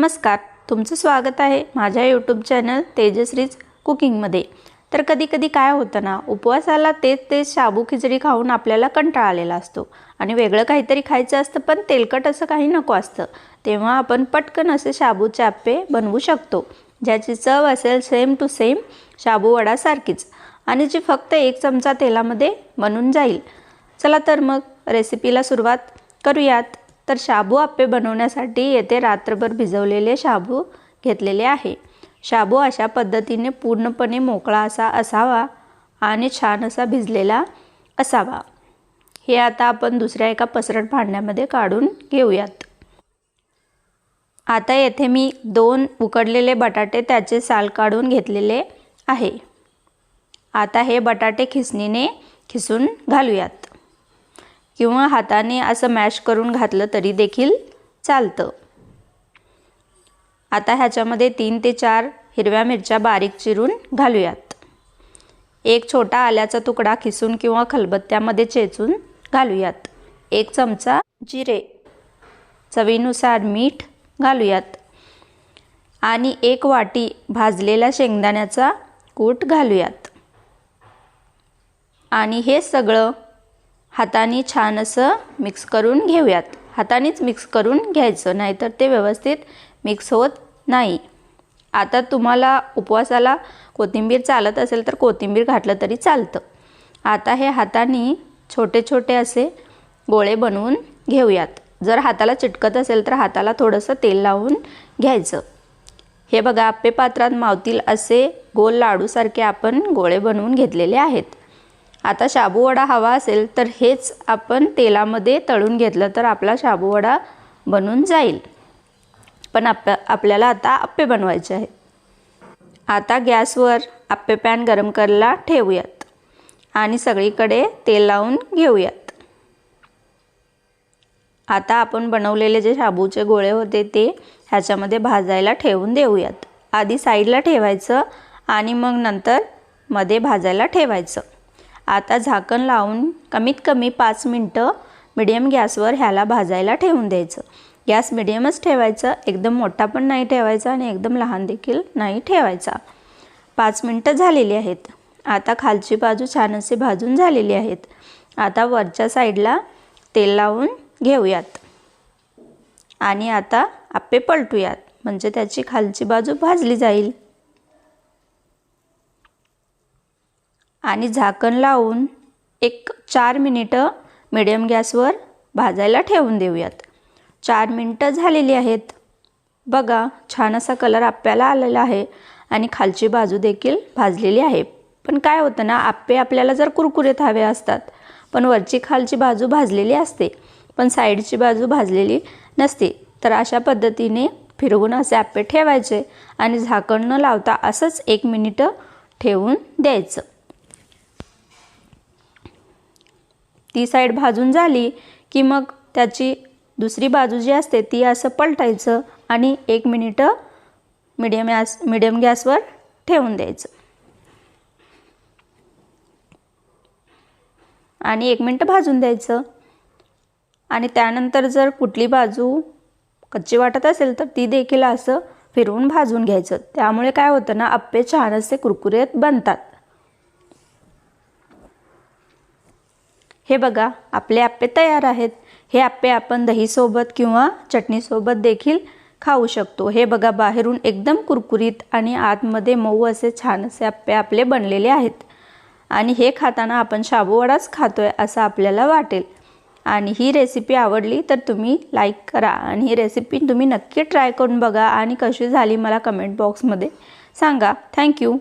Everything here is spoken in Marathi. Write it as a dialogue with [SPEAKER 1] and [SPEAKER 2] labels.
[SPEAKER 1] नमस्कार तुमचं स्वागत आहे माझ्या यूट्यूब चॅनल तेजश्रीज कुकिंगमध्ये तर कधी कधी काय होतं ना उपवासाला तेच तेच शाबू खिचडी खाऊन आपल्याला कंटाळा आलेला असतो. आणि वेगळं काहीतरी खायचं असतं पण तेलकट असं काही नको असतं. तेव्हा आपण पटकन असे शाबूचे आप्पे बनवू शकतो ज्याची चव असेल सेम टू सेम शाबू वडासारखीच. आणि जी फक्त एक चमचा तेलामध्ये बनून जाईल. चला तर मग रेसिपीला सुरुवात करूयात. तर शाबू आप्पे बनवण्यासाठी येथे रात्रभर भिजवलेले शाबू घेतलेले आहे. शाबू अशा पद्धतीने पूर्णपणे मोकळा असा असावा आणि छान असा भिजलेला असावा. हे आता आपण दुसऱ्या एका पसरट भांड्यामध्ये काढून घेऊयात. आता येथे मी दोन उकडलेले बटाटे त्याचे साल काढून घेतलेले आहे. आता हे बटाटे खिसणीने खिसून घालूयात. किंवा हाताने असं मॅश करून घातलं तरी देखील चालतं. आता ह्याच्यामध्ये तीन ते चार हिरव्या मिरच्या बारीक चिरून घालूयात. एक छोटा आल्याचा तुकडा खिसून किंवा खलबत्त्यामध्ये चेचून घालूयात. एक चमचा जिरे चवीनुसार मीठ घालूयात. आणि एक वाटी भाजलेल्या शेंगदाण्याचा कूट घालूयात. आणि हे सगळं हाताने छान असं मिक्स करून घेऊयात. हातानेच मिक्स करून घ्यायचं नाहीतर ते व्यवस्थित मिक्स होत नाही. आता तुम्हाला उपवासाला कोथिंबीर चालत असेल तर कोथिंबीर घातलं तरी चालतं. आता हे हाताने छोटे छोटे असे गोळे बनवून घेऊयात. जर हाताला चिटकत असेल तर हाताला थोडंसं तेल लावून घ्यायचं. हे बघा आप्पे पात्रात मावतील असे गोल लाडूसारखे आपण गोळे बनवून घेतलेले आहेत. आता शाबूवडा हवा असेल तर हेच आपण तेलामध्ये तळून घेतलं तर आपला शाबूवडा बनून जाईल. पण आप आपल्याला आता आप्पे बनवायचे आहेत. आता गॅसवर आप्पे पॅन गरम करायला ठेवूयात. आणि सगळीकडे तेल लावून घेऊयात. आता आपण बनवलेले जे शाबूचे गोळे होते ते ह्याच्यामध्ये भाजायला ठेवून देऊयात. आधी साईडला ठेवायचं आणि मग नंतर मध्ये भाजायला ठेवायचं. आता झाकण लावून कमीत कमी पाच मिनटं मिडियम गॅसवर ह्याला भाजायला ठेवून द्यायचं. गॅस मिडियमच ठेवायचा एकदम मोठा पण नाही ठेवायचा आणि एकदम लहान देखील नाही ठेवायचा. पाच मिनटं झालेली आहेत. आता खालची बाजू छान असे भाजून झालेली आहेत. आता वरच्या साईडला तेल लावून घेऊयात. आणि आता आप्पे पलटूयात. म्हणजे त्याची खालची बाजू भाजली जाईल. आणि झाकण लावून एक चार मिनिटं मिडियम गॅसवर भाजायला ठेवून देऊयात. चार मिनटं झालेली आहेत. बघा छान असा कलर आप्याला आलेला आहे आणि खालची बाजू देखील भाजलेली आहे. पण काय होतं ना आप्पे आपल्याला जर कुरकुरीत हवे असतात पण वरची खालची बाजू भाजलेली असते पण साईडची बाजू भाजलेली नसते तर अशा पद्धतीने फिरवून असे आप्पे ठेवायचे आणि झाकण न लावता असंच एक मिनिटं ठेवून द्यायचं. ती साईड भाजून झाली की मग त्याची दुसरी बाजू जी असते ती असं पलटायचं आणि एक मिनिटं मिडियम गॅस मिडियम गॅसवर ठेवून द्यायचं. आणि एक मिनटं भाजून द्यायचं. आणि त्यानंतर जर कुठली बाजू कच्ची वाटत असेल तर ती देखील असं फिरवून भाजून घ्यायचं. त्यामुळे काय होतं ना आप्पे छान असे कुरकुरेत बनतात. हे बघा आपले आप्पे तयार आहेत. हे आप्पे आपण दहीसोबत किंवा चटणीसोबत देखील खाऊ शकतो. हे बघा बाहेरून एकदम कुरकुरीत आणि आतमध्ये मऊ असे छान असे आप्पे आपले बनलेले आहेत. आणि हे खाताना आपण शाबूवडाच खातोय असं आपल्याला वाटेल. आणि ही रेसिपी आवडली तर तुम्ही लाईक करा. आणि ही रेसिपी तुम्ही नक्की ट्राय करून बघा. आणि कशी झाली मला कमेंट बॉक्समध्ये सांगा. थँक्यू